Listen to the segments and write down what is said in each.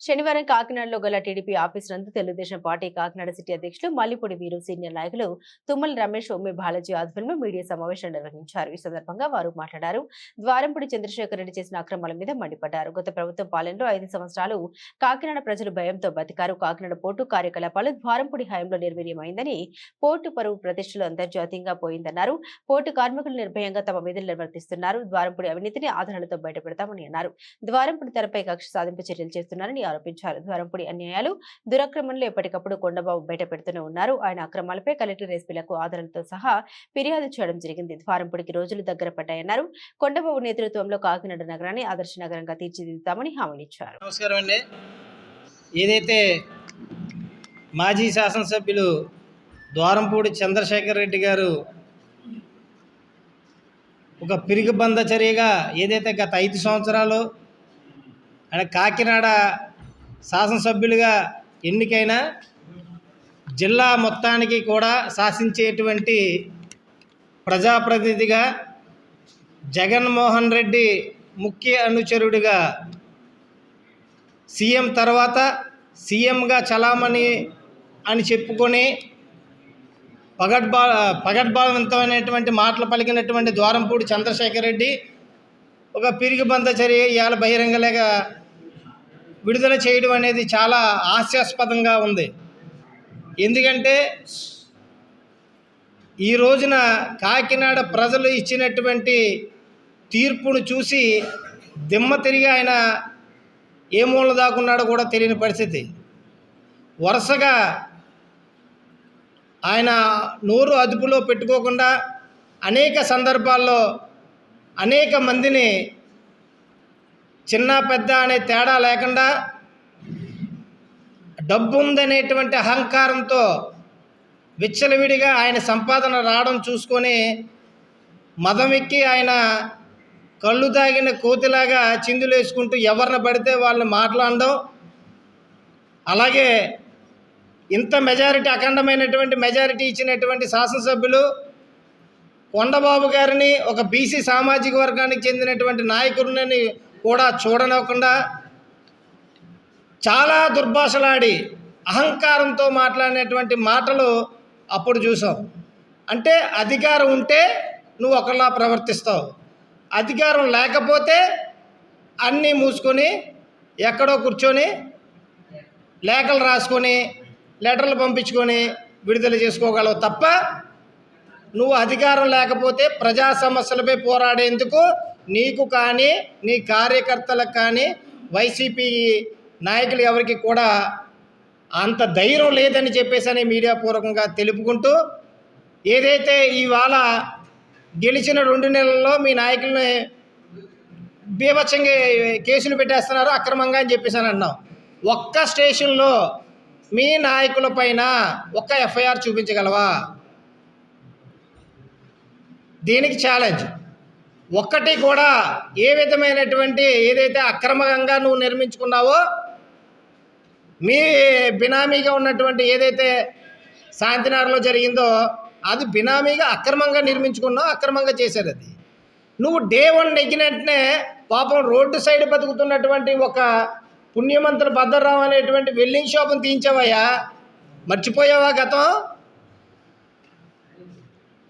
శనివారం కాకినాడలో గల టీడీపీ ఆఫీస్ నందు తెలుగుదేశం పార్టీ కాకినాడ సిటీ అధ్యక్షులు మల్లిపూడి వీరు సీనియర్ నాయకులు తుమ్మల రమేష్ ఉమ్మి బాలాజీ ఆధ్వర్యంలో మీడియా సమావేశం నిర్వహించారు. ఈ సందర్భంగా వారు మాట్లాడారు. ద్వారంపూడి చంద్రశేఖర్ రెడ్డి చేసిన అక్రమాల మీద మండిపడ్డారు. గత ప్రభుత్వం పాలనలో ఐదు సంవత్సరాలు కాకినాడ ప్రజలు భయంతో బతికారు. కాకినాడ పోర్టు కార్యకలాపాలు ద్వారంపూడి హయాంలో నిర్వీర్యమైందని పోర్టు పరువు ప్రతిష్టలు అంతర్జాతీయంగా పోయిందన్నారు. పోర్టు కార్మికులు నిర్భయంగా తమ విధులు నిర్వర్తిస్తున్నారు. ద్వారంపూడి అవినీతిని ఆధారాలతో బయటపెడతామని అన్నారు. ద్వారంపూడి తెరపై కక్ష సాధింపు చర్యలు చేస్తున్నారని ఆరోపించారు. ద్వారంపూడి అన్యాయాలు దురక్రమణలు ఎప్పటికప్పుడు కొండబాబు బయట పెడుతూనే ఉన్నారు. ఆయన అక్రమాలపై కలెక్టర్ ఎస్పీలకు ఆధారాలతో సహా ఫిర్యాదు చేయడం జరిగింది. ద్వారంపూడికి రోజులు దగ్గర పడ్డాయన్నారు. కొండబాబు నేతృత్వంలో కాకినాడ నగరాన్ని ఆదర్శ నగరంగా తీర్చిదిద్దుతామని హామీనిచ్చారు. నమస్కారం అండి. ఏదైతే మాజీ శాసనసభ్యులు ద్వారంపూడి చంద్రశేఖర్ రెడ్డి గారు ఒక పిరిగిబంద చర్యగా ఏదైతే గత ఐదు సంవత్సరాలు ఆయన కాకినాడ శాసనసభ్యులుగా ఎన్నికైన జిల్లా మొత్తానికి కూడా శాసించేటువంటి ప్రజాప్రతినిధిగా జగన్మోహన్ రెడ్డి ముఖ్య అనుచరుడిగా సీఎం తర్వాత సీఎంగా చలామణి అని చెప్పుకొని పగడ్బా పగడ్బావంతమైనటువంటి మాటలు పలికినటువంటి ద్వారంపూడి చంద్రశేఖర్ రెడ్డి ఒక పిరిగిబంద చర్య ఇవాళ బహిరంగ విడుదల చేయడం అనేది చాలా హాస్యాస్పదంగా ఉంది. ఎందుకంటే ఈ రోజున కాకినాడ ప్రజలు ఇచ్చినటువంటి తీర్పును చూసి దిమ్మ తిరిగి ఆయన ఏ మూల దాకున్నాడో కూడా తెలియని పరిస్థితి. వరుసగా ఆయన నోరు అదుపులో పెట్టుకోకుండా అనేక సందర్భాల్లో అనేక మందిని చిన్న పెద్ద అనే తేడా లేకుండా డబ్బు ఉందనేటువంటి అహంకారంతో విచ్చలవిడిగా ఆయన సంపాదన రావడం చూసుకొని మదం ఎక్కి ఆయన కళ్ళు తాగిన కోతిలాగా చిందులేసుకుంటూ ఎవరిని పడితే వాళ్ళని మాట్లాడడం అలాగే ఇంత మెజారిటీ అఖండమైనటువంటి మెజారిటీ ఇచ్చినటువంటి శాసనసభ్యులు కొండబాబు గారిని ఒక బీసీ సామాజిక వర్గానికి చెందినటువంటి నాయకుడిని కూడా చూడనివ్వకుండా చాలా దుర్భాషలాడి అహంకారంతో మాట్లాడినటువంటి మాటలు అప్పుడు చూసాం. అంటే అధికారం ఉంటే నువ్వు ఒకలా ప్రవర్తిస్తావు. అధికారం లేకపోతే అన్నీ మూసుకొని ఎక్కడో కూర్చొని లేఖలు రాసుకొని లెటర్లు పంపించుకొని విడుదల చేసుకోగలవు తప్ప నువ్వు అధికారం లేకపోతే ప్రజా సమస్యలపై పోరాడేందుకు నీకు కానీ నీ కార్యకర్తలకు కానీ వైసీపీ నాయకులు ఎవరికి కూడా అంత ధైర్యం లేదని చెప్పేసి మీడియా పూర్వకంగా తెలుపుకుంటూ ఏదైతే ఇవాళ గెలిచిన రెండు నెలల్లో మీ నాయకుల్ని బీభత్సంగా కేసులు పెట్టేస్తున్నారు అక్రమంగా అని చెప్పేసి అని అన్నాం. ఒక్క స్టేషన్లో మీ నాయకుల పైన ఒక్క ఎఫ్ఐఆర్ చూపించగలవా? దీనికి ఛాలెంజ్ ఒక్కటి కూడా ఏ విధమైనటువంటి ఏదైతే అక్రమంగా నువ్వు నిర్మించుకున్నావో మీ బినామీగా ఉన్నటువంటి ఏదైతే శాంతినగర్లో జరిగిందో అది బినామీగా అక్రమంగా నిర్మించుకున్నావు అక్రమంగా చేశారు అది. నువ్వు డే వన్ నెగ్గినట్టునే పాపం రోడ్డు సైడ్ బతుకుతున్నటువంటి ఒక పుణ్యమంతుల భద్రరావు అనేటువంటి వెల్డింగ్ షాపును తీయించావయ్యా? మర్చిపోయావా గతం?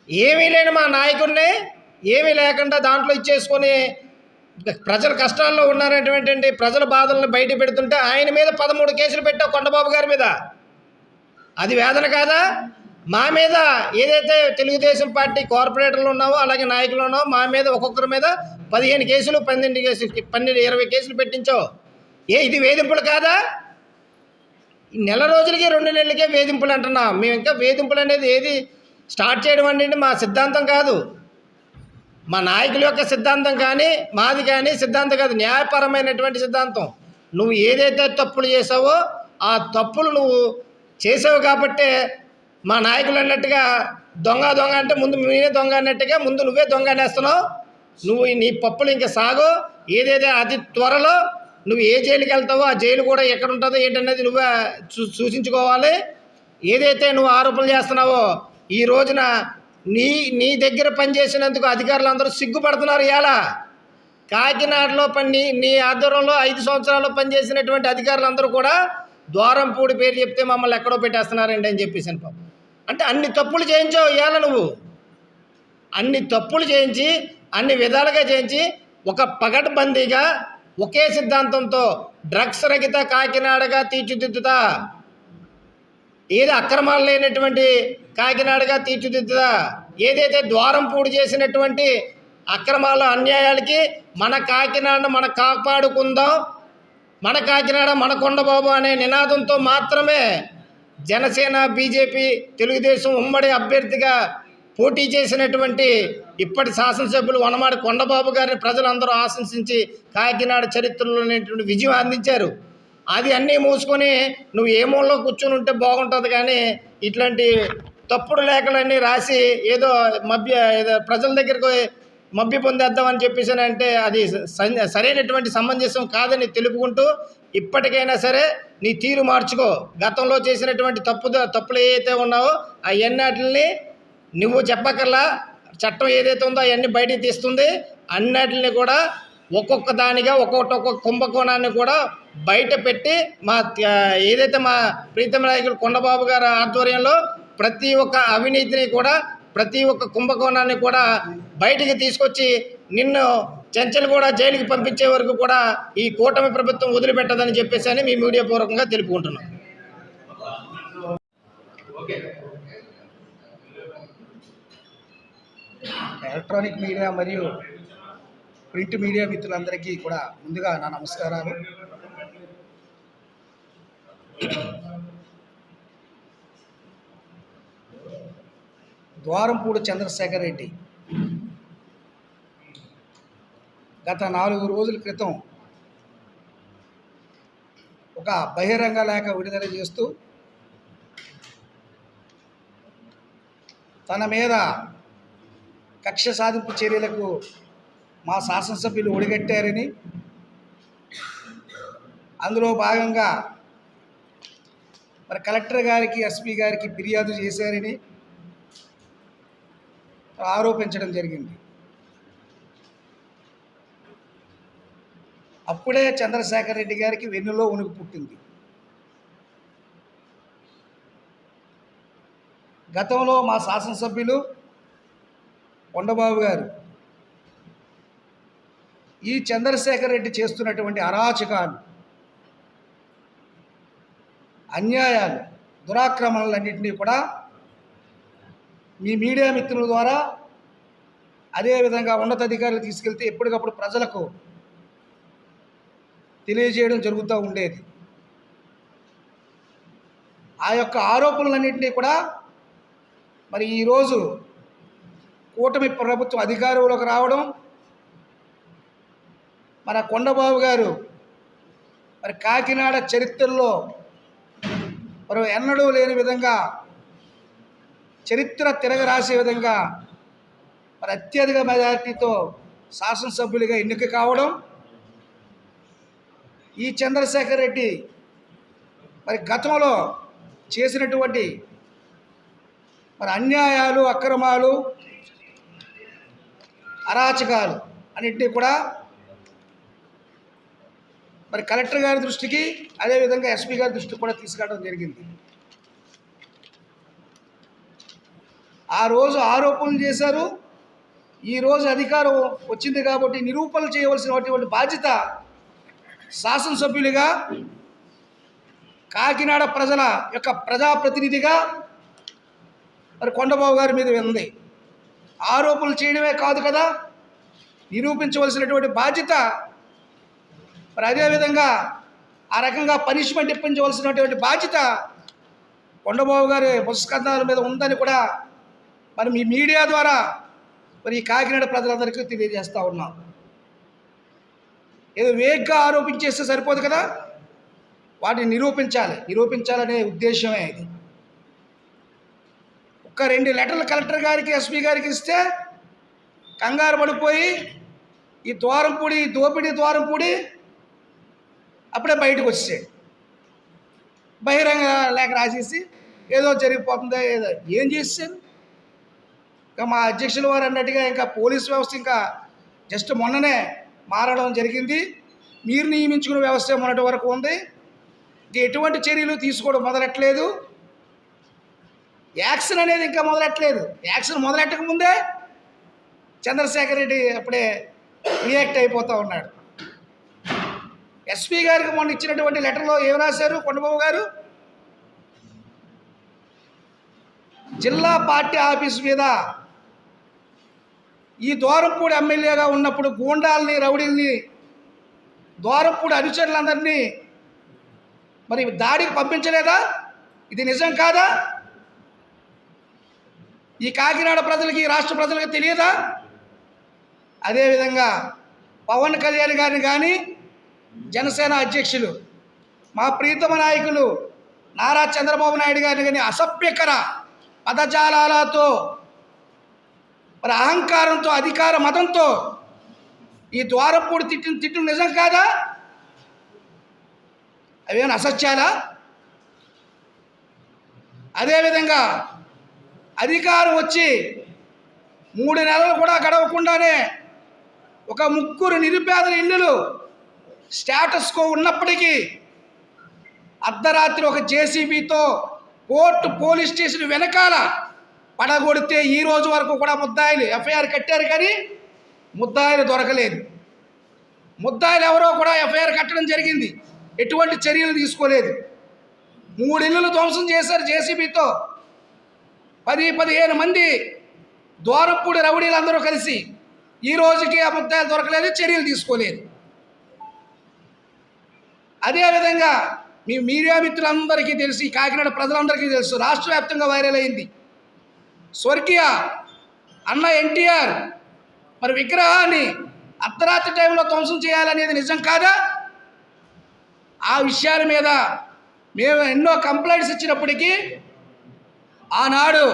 ఏమీ లేని మా నాయకుడిని ఏమీ లేకుండా దాంట్లో ఇచ్చేసుకొని ప్రజల కష్టాల్లో ఉన్నారనేటువంటి ప్రజల బాధలను బయట పెడుతుంటే ఆయన మీద పదమూడు కేసులు పెట్టావు కొండబాబు గారి మీద. అది వేదన కాదా? మా మీద ఏదైతే తెలుగుదేశం పార్టీ కార్పొరేటర్లు ఉన్నావో అలాగే నాయకులు ఉన్నావో మా మీద ఒక్కొక్కరి మీద పదిహేను కేసులు పన్నెండు కేసులు పన్నెండు ఇరవై కేసులు పెట్టించావు. ఏ ఇది వేధింపులు కాదా? నెల రోజులకి రెండు నెలలకే వేధింపులు అంటున్నాం. మేము ఇంకా వేధింపులు అనేది ఏది స్టార్ట్ చేయడం అనేది మా సిద్ధాంతం కాదు. మా నాయకుల యొక్క సిద్ధాంతం కానీ మాది కానీ సిద్ధాంతం కాదు న్యాయపరమైనటువంటి సిద్ధాంతం. నువ్వు ఏదైతే తప్పులు చేసావో ఆ తప్పులు నువ్వు చేసావు కాబట్టే మా నాయకులు అన్నట్టుగా దొంగ దొంగ అంటే ముందు నేనే దొంగ అన్నట్టుగా ముందు నువ్వే దొంగ అనేస్తున్నావు. నువ్వు నీ పప్పులు ఇంకా సాగు ఏదైతే అతి త్వరలో నువ్వు ఏ జైలుకి వెళ్తావో ఆ జైలు కూడా ఎక్కడ ఉంటుందో ఏంటనేది నువ్వే చూ సూచించుకోవాలి. ఏదైతే నువ్వు ఆరోపణలు చేస్తున్నావో ఈ రోజున నీ నీ దగ్గర పనిచేసినందుకు అధికారులు అందరూ సిగ్గుపడుతున్నారు ఇలా కాకినాడలో పని నీ ఆధ్వర్యంలో ఐదు సంవత్సరాలు పనిచేసినటువంటి అధికారులందరూ కూడా ద్వారంపూడి పేరు చెప్తే మమ్మల్ని ఎక్కడో పెట్టేస్తున్నారండి అని చెప్పేసి పాపం. అంటే అన్ని తప్పులు చేయించావు ఇవాళ నువ్వు. అన్ని తప్పులు చేయించి అన్ని విధాలుగా చేయించి ఒక పగటబందీగా ఒకే సిద్ధాంతంతో డ్రగ్స్ రహిత కాకినాడగా తీర్చిదిద్దుతా. ఏది అక్రమాలు లేనటువంటి కాకినాడగా తీర్చిదిద్దుదా? ఏదైతే ద్వారం పూడి చేసినటువంటి అక్రమాలు అన్యాయాలకి మన కాకినాడను మన కాపాడుకుందాం మన కాకినాడ మన కొండబాబు అనే నినాదంతో మాత్రమే జనసేన బీజేపీ తెలుగుదేశం ఉమ్మడి అభ్యర్థిగా పోటీ చేసినటువంటి ఇప్పటి శాసనసభ్యులు వనమాడి కొండబాబు గారిని ప్రజలందరూ ఆశంసించి కాకినాడ చరిత్రలోనేటువంటి విజయం అందించారు. అది అన్నీ మూసుకొని నువ్వు ఏ మూలలో కూర్చొని ఉంటే బాగుంటుంది కానీ ఇట్లాంటి తప్పుడు లేఖలన్నీ రాసి ఏదో మభ్య ఏదో ప్రజల దగ్గరకు మభ్య పొందేద్దామని చెప్పేసి అంటే అది స- సరైనటువంటి సమంజసం కాదని తెలుపుకుంటూ ఇప్పటికైనా సరే నీ తీరు మార్చుకో. గతంలో చేసినటువంటి తప్పు తప్పులు ఏవైతే ఉన్నావో అవన్నిటిని నువ్వు చెప్పకల్లా చట్టం ఏదైతే ఉందో అవన్నీ బయటికి తీస్తుంది. అన్నిటిని కూడా ఒక్కొక్క దానిగా ఒక్కొక్కటి ఒక్కొక్క కుంభకోణాన్ని కూడా బయట పెట్టి మా ఏదైతే మా ప్రీతమ నాయకులు కొండబాబు గారి ఆధ్వర్యంలో ప్రతి ఒక్క అవినీతిని కూడా ప్రతి ఒక్క కుంభకోణాన్ని కూడా బయటికి తీసుకొచ్చి నిన్ను చెంచలు కూడా జైలుకి పంపించే వరకు కూడా ఈ కూటమి ప్రభుత్వం వదిలిపెట్టదని చెప్పేసి అని మీ మీడియా పూర్వకంగా తెలుపుకుంటున్నాం. ఎలక్ట్రానిక్ మీడియా మరియు ప్రింట్ మీడియా మిత్రులందరికీ కూడా ముందుగా నా నమస్కారాలు. ద్వారంపూడి చంద్రశేఖర్ రెడ్డి. గత నాలుగు రోజుల క్రితం ఒక బహిరంగ లేఖ విడుదల చేస్తూ తన మీద కక్ష సాధింపు చర్యలకు మా శాసనసభ్యులు ఒడిగట్టారని అందులో భాగంగా మరి కలెక్టర్ గారికి ఎస్పీ గారికి ఫిర్యాదు చేశారని ఆరోపించడం జరిగింది. అప్పుడే చంద్రశేఖర్ రెడ్డి గారికి వెన్నులో ఉనికి పుట్టింది. గతంలో మా శాసనసభ్యులు కొండబాబు గారు ఈ చంద్రశేఖర్ రెడ్డి చేస్తున్నటువంటి అరాచకాలు అన్యాయాలు దురాక్రమణలన్నింటినీ కూడా మీ మీడియా మిత్రుల ద్వారా అదేవిధంగా ఉన్నతాధికారులు తీసుకెళ్తే ఎప్పటికప్పుడు ప్రజలకు తెలియజేయడం జరుగుతూ ఉండేది. ఆ యొక్క ఆరోపణలన్నింటినీ కూడా మరి ఈరోజు కూటమి ప్రభుత్వం అధికారంలోకి రావడం మన కొండబాబు గారు మరి కాకినాడ చరిత్రలో మరి ఎన్నడూ లేని విధంగా చరిత్ర తిరగరాసే విధంగా మరి అత్యధిక మెజారిటీతో శాసనసభ్యులుగా ఎన్నిక కావడం ఈ చంద్రశేఖర్ రెడ్డి మరి గతంలో చేసినటువంటి మరి అన్యాయాలు అక్రమాలు అరాచకాలు అన్నింటినీ కూడా మరి కలెక్టర్ గారి దృష్టికి అదేవిధంగా ఎస్పీ గారి దృష్టికి కూడా తీసుకురావడం జరిగింది. ఆ రోజు ఆరోపణలు చేశారు. ఈ రోజు అధికారం వచ్చింది కాబట్టి నిరూపణలు చేయవలసినటువంటి బాధ్యత శాసనసభ్యులుగా కాకినాడ ప్రజల యొక్క ప్రజాప్రతినిధిగా మరి కొండబాబు గారి మీద ఉంది. ఆరోపణలు చేయడమే కాదు కదా నిరూపించవలసినటువంటి బాధ్యత మరి అదేవిధంగా ఆ రకంగా పనిష్మెంట్ ఇప్పించవలసినటువంటి బాధ్యత కొండబాబు గారి పుస్తకాల మీద ఉందని కూడా మరి మీ మీడియా ద్వారా మరి ఈ కాకినాడ ప్రజలందరికీ తెలియజేస్తూ ఉన్నాం. ఏదో వేగ్గా ఆరోపించేస్తే సరిపోదు కదా? వాటిని నిరూపించాలి. నిరూపించాలనే ఉద్దేశమే ఇది. ఒక్క రెండు లెటర్లు కలెక్టర్ గారికి ఎస్పీ గారికి ఇస్తే కంగారు పడిపోయి ఈ ద్వారంపూడి దోపిడీ ద్వారంపూడి అప్పుడే బయటకు వచ్చేసాడు బహిరంగ లేఖ రాసేసి ఏదో జరిగిపోతుందో ఏదో ఏం చేశారు ఇంకా మా అధ్యక్షుల వారు అన్నట్టుగా ఇంకా పోలీస్ వ్యవస్థ ఇంకా జస్ట్ మొన్ననే మారడం జరిగింది. మీరు నియమించుకునే వ్యవస్థ మొన్నటి వరకు ఉంది. ఇంక ఎటువంటి చర్యలు తీసుకోవడం మొదలెట్టలేదు. యాక్షన్ అనేది ఇంకా మొదలెట్టలేదు. యాక్షన్ మొదలెట్టక ముందే చంద్రశేఖర్ రెడ్డి అప్పుడే రియాక్ట్ అయిపోతూ ఉన్నాడు. ఎస్పీ గారికి మొన్న ఇచ్చినటువంటి లెటర్లో ఏమి రాశారు కొండబాబు గారు? జిల్లా పార్టీ ఆఫీస్ మీద ఈ దూరంపూడి ఎమ్మెల్యేగా ఉన్నప్పుడు గూండాల్ని రౌడీల్ని దూరంపూడి అనుచరులందరినీ మరి దాడికి పంపించలేదా? ఇది నిజం కాదా? ఈ కాకినాడ ప్రజలకి రాష్ట్ర ప్రజలకు తెలియదా? అదేవిధంగా పవన్ కళ్యాణ్ గారిని కానీ జనసేన అధ్యక్షులు మా ప్రీతమ నాయకులు నారా చంద్రబాబు నాయుడు గారిని కానీ అసభ్యకర పదజాలాలతో మరి అహంకారంతో అధికార మతంతో ఈ ద్వారపూడి తిట్టిన తిట్లు నిజం కాదా? అవేమైనా అసత్యాలా? అదేవిధంగా అధికారం వచ్చి మూడు నెలలు కూడా గడవకుండానే ఒక ముగ్గురు నిరుపేదల ఇల్లులు స్టేటస్ కో ఉన్నప్పటికీ అర్ధరాత్రి ఒక జేసీబీతో కోర్టు పోలీస్ స్టేషన్ వెనకాల పడగొడితే ఈ రోజు వరకు కూడా ముద్దాయిలు ఎఫ్ఐఆర్ కట్టారు కానీ ముద్దాయిలు దొరకలేదు. ముద్దాయిలు ఎవరో కూడా ఎఫ్ఐఆర్ కట్టడం జరిగింది. ఎటువంటి చర్యలు తీసుకోలేదు. మూడు ధ్వంసం చేశారు జేసీబీతో. పది పదిహేను మంది ద్వారపూడి రౌడీలందరూ కలిసి ఈ రోజుకి ఆ ముద్దాయిలు దొరకలేదు చర్యలు తీసుకోలేదు. అదేవిధంగా మీ మీడియా మిత్రులందరికీ తెలుసు ఈ కాకినాడ ప్రజలందరికీ తెలుసు రాష్ట్ర వ్యాప్తంగా వైరల్ అయింది. స్వర్గీయ అన్న ఎన్టీఆర్ మరి విగ్రహాన్ని అర్ధరాత్రి టైంలో ధ్వంసం చేయాలనేది నిజం కాదా? ఆ విషయాల మీద మేము ఎన్నో కంప్లైంట్స్ ఇచ్చినప్పటికీ ఆనాడు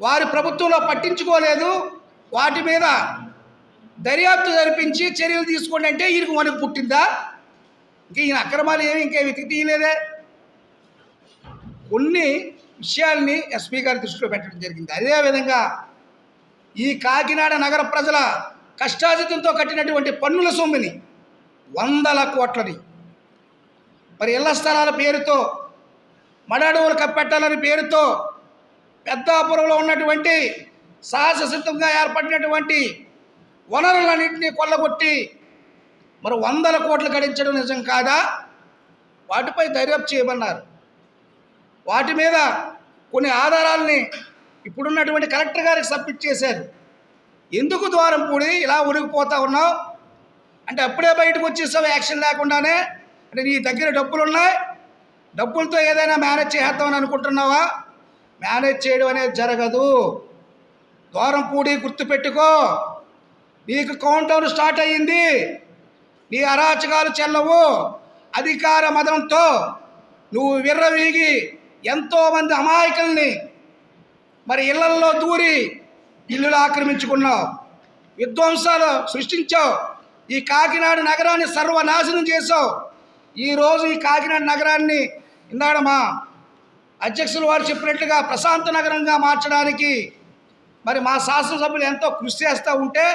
వారి ప్రభుత్వంలో పట్టించుకోలేదు. వాటి మీద దర్యాప్తు జరిపించి చర్యలు తీసుకోండి అంటే ఈయనకు మనకు పుట్టిందా? ఇంక ఈయన అక్రమాలు ఏమి ఇంకా వెతికి తీయలేదే? కొన్ని విషయాల్ని ఎస్పీ గారి దృష్టిలో పెట్టడం జరిగింది. అదేవిధంగా ఈ కాకినాడ నగర ప్రజల కష్టాజితంతో కట్టినటువంటి పన్నుల సొమ్ముని వందల కోట్లని మరి ఇళ్ళ స్థలాల పేరుతో మడడవులు కప్పెట్టాలని పేరుతో పెద్దాపురంలో ఉన్నటువంటి సాహస సిద్ధంగా ఏర్పడినటువంటి వనరులన్నింటినీ కొల్లగొట్టి మరి వందల కోట్లు గడించడం నిజం కాదా? వాటిపై దర్యాప్తు చేయమన్నారు. వాటి మీద కొన్ని ఆధారాలని ఇప్పుడున్నటువంటి కలెక్టర్ గారికి సబ్మిట్ చేశారు ఎందుకు ద్వారం పూడి ఇలా ఉరిగిపోతా ఉన్నావు? అంటే అప్పుడే బయటకు వచ్చేసావు యాక్షన్ లేకుండానే? అంటే నీ దగ్గర డబ్బులు ఉన్నాయి డబ్బులతో ఏదైనా మేనేజ్ చేద్దామని అనుకుంటున్నావా? మేనేజ్ చేయడం అనేది జరగదు. ద్వారం పూడి గుర్తుపెట్టుకో. నీకు కౌంటౌన్ స్టార్ట్ అయ్యింది. నీ అరాచకాలు చెల్లవు. అధికార మదంతో నువ్వు విర్రవీగి ఎంతోమంది అమాయకుల్ని మరి ఇళ్ళల్లో దూరి ఇల్లులు ఆక్రమించుకున్నావు. విధ్వంసాలు సృష్టించావు. ఈ కాకినాడ నగరాన్ని సర్వనాశనం చేసావు ఈరోజు ఈ కాకినాడ నగరాన్ని ఇందాడ మా అధ్యక్షులు వారు చెప్పినట్లుగా ప్రశాంత నగరంగా మార్చడానికి మరి మా శాసనసభ్యులు ఎంతో కృషి చేస్తూ ఉంటే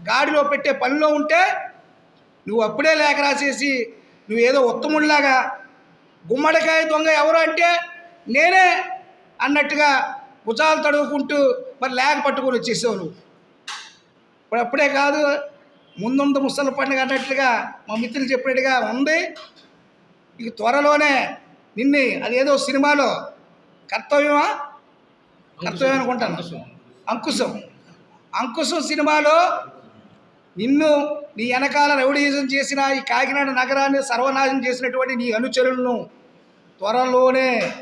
గాడిలో పెట్టే పనిలో ఉంటే నువ్వు అప్పుడే లేఖ రాసేసి నువ్వు ఏదో ఉత్తముడిలాగా గుమ్మడికాయ దొంగ ఎవరు అంటే నేనే అన్నట్టుగా భుజాలు తడువుకుంటూ మరి లేఖ పట్టుకొని వచ్చేసావు నువ్వు. ఇప్పుడు అప్పుడే కాదు ముందుంది ముసలి పండుగ అన్నట్లుగా మా మిత్రులు చెప్పినట్టుగా ఉంది. ఇక త్వరలోనే నిన్ని అదేదో సినిమాలో కర్తవ్యమా? కర్తవ్యం అనుకుంటాను. అంకుశం. అంకుశం సినిమాలో నిన్ను నీ వెనకాల రౌడీజం చేసిన ఈ కాకినాడ నగరాన్ని సర్వనాశనం చేసినటువంటి నీ అనుచరులను త్వరలోనే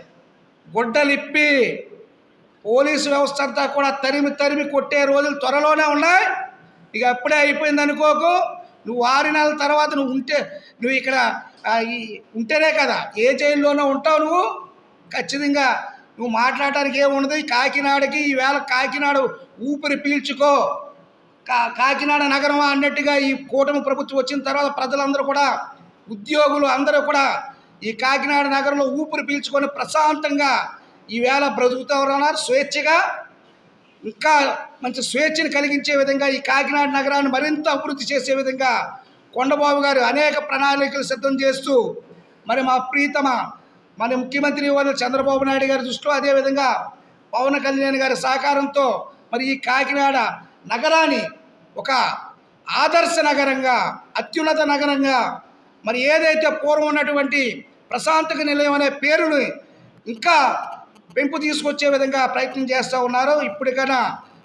గుడ్డలిప్పి పోలీసు వ్యవస్థ అంతా కూడా తరిమి తరిమి కొట్టే రోజులు త్వరలోనే ఉన్నాయి. ఇక అప్పుడే అయిపోయింది అనుకోకు. నువ్వు ఆరు నెలల తర్వాత నువ్వు ఉంటే నువ్వు ఇక్కడ ఉంటేనే కదా. ఏ జైల్లోనో ఉంటావు నువ్వు. ఖచ్చితంగా నువ్వు మాట్లాడటానికి ఏముండదు. ఈ కాకినాడకి ఈవేళ కాకినాడ ఊపిరి పీల్చుకో. కాకినాడ నగరం అన్నట్టుగా ఈ కూటమి ప్రభుత్వం వచ్చిన తర్వాత ప్రజలందరూ కూడా ఉద్యోగులు అందరూ కూడా ఈ కాకినాడ నగరంలో ఊపిరి పీల్చుకొని ప్రశాంతంగా ఈవేళ బ్రతుకుతూ ఉన్నారు. స్వేచ్ఛగా ఇంకా మంచి స్వేచ్ఛను కలిగించే విధంగా ఈ కాకినాడ నగరాన్ని మరింత అభివృద్ధి చేసే విధంగా కొండబాబు గారు అనేక ప్రణాళికలు సిద్ధం చేస్తూ మరి మా ప్రీతమ మన ముఖ్యమంత్రి వారు చంద్రబాబు నాయుడు గారి దృష్టిలో అదేవిధంగా పవన్ కళ్యాణ్ గారి సహకారంతో మరి ఈ కాకినాడ నగరాన్ని ఒక ఆదర్శ నగరంగా అత్యున్నత నగరంగా మరి ఏదైతే పూర్వం ఉన్నటువంటి ప్రశాంతక నిలయం అనే పేరుని ఇంకా పెంపు తీసుకొచ్చే విధంగా ప్రయత్నం చేస్తూ ఉన్నారు. ఇప్పటికైనా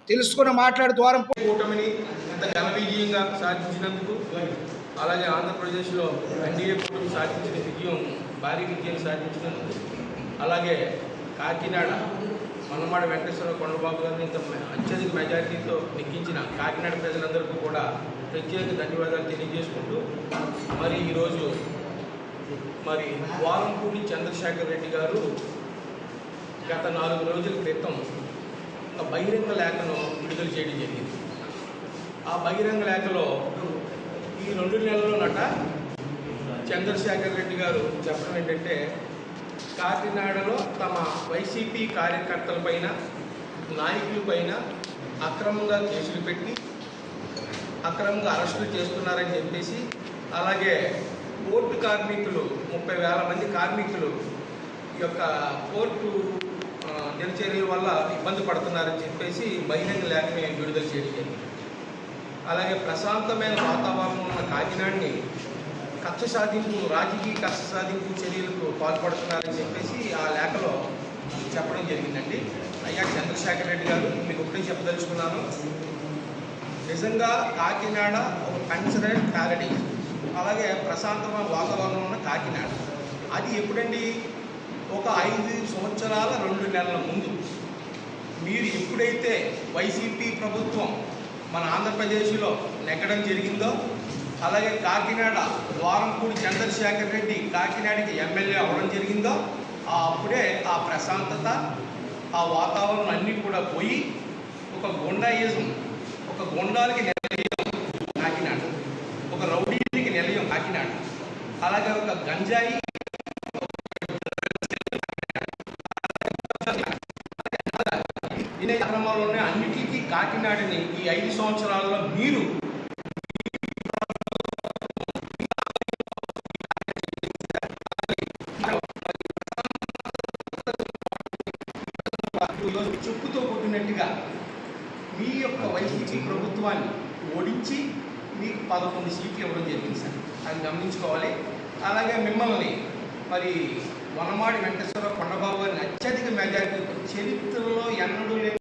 తెలుసుకుని మాట్లాడే ద్వారం కూటమిని ఇంత ఘన విజయంగా సాధించినందుకు అలాగే ఆంధ్రప్రదేశ్లో ఎన్డీఏ కూటమి సాధించిన విజయం భారీ విజయం సాధించినందుకు అలాగే కాకినాడ మంగమాడ వెంకటేశ్వర కొండబాబు గారిని ఇంత అత్యధిక మెజారిటీతో నెగ్గించిన కాకినాడ ప్రజలందరికీ కూడా ప్రత్యేక ధన్యవాదాలు తెలియజేసుకుంటూ మరి ఈరోజు మరి వారంపూడి చంద్రశేఖర్ రెడ్డి గారు గత నాలుగు రోజుల క్రితం ఒక బహిరంగ లేఖను విడుదల చేయడం జరిగింది. ఆ బహిరంగ లేఖలో ఈ రెండు నెలల్లోనట చంద్రశేఖర్ రెడ్డి గారు చెప్పడం ఏంటంటే కాకినాడలో తమ వైసీపీ కార్యకర్తలపైన నాయకులపైన అక్రమంగా కేసులు పెట్టి అక్రమంగా అరెస్టులు చేస్తున్నారని చెప్పేసి అలాగే కోర్టు కార్మికులు ముప్పై వేల మంది కార్మికులు ఈ యొక్క కోర్టు ఆ, దినచర్యల వల్ల ఇబ్బంది పడుతున్నారని చెప్పేసి బహిరంగ లేఖని విడుదల చేయడం జరిగింది. అలాగే ప్రశాంతమైన వాతావరణం ఉన్న కాకినాడని కక్ష సాధింపు రాజకీయ కక్ష సాధింపు చర్యలకు పాల్పడుతున్నారని చెప్పేసి ఆ లేఖలో చెప్పడం జరిగిందండి. అయ్యా చంద్రశేఖర్ రెడ్డి గారు మీకు ఒకటే చెప్పదలుచుకున్నాను. నిజంగా కాకినాడ ఒక కన్సిడర్డ్ ప్యారడైజ్ అలాగే ప్రశాంతమైన వాతావరణం ఉన్న కాకినాడ. అది ఎప్పుడండి? ఒక ఐదు సంవత్సరాల రెండు నెలల ముందు. మీరు ఎప్పుడైతే వైసీపీ ప్రభుత్వం మన ఆంధ్రప్రదేశ్లో నెగ్గడం జరిగిందో అలాగే కాకినాడ ద్వారంపూడి చంద్రశేఖర్ రెడ్డి కాకినాడకి ఎమ్మెల్యే అవ్వడం జరిగిందో అప్పుడే ఆ ప్రశాంతత ఆ వాతావరణం అన్నీ కూడా పోయి ఒక గుండాయిజం ఒక గుండాలకి నిలయం కాకినాడ ఒక రౌడీకి నిలయం కాకినాడ అలాగే ఒక గంజాయి ఇనే ఉన్నాయి. అన్నిటికీ కాకినాడని ఈ ఐదు సంవత్సరాల్లో మీరు ఈరోజు చెప్పుతో కొట్టినట్టుగా మీ యొక్క వైసీపీ ప్రభుత్వాన్ని ఓడించి మీకు పదకొండు సీట్లు ఇవ్వడం జరిగింది సార్. అది గమనించుకోవాలి. అలాగే మిమ్మల్ని మరి వనమాడి వెంకటేశ్వర కొండబాబు గారిని అత్యధిక మెజారిటీ చరిత్రలో ఎన్నడూ లేని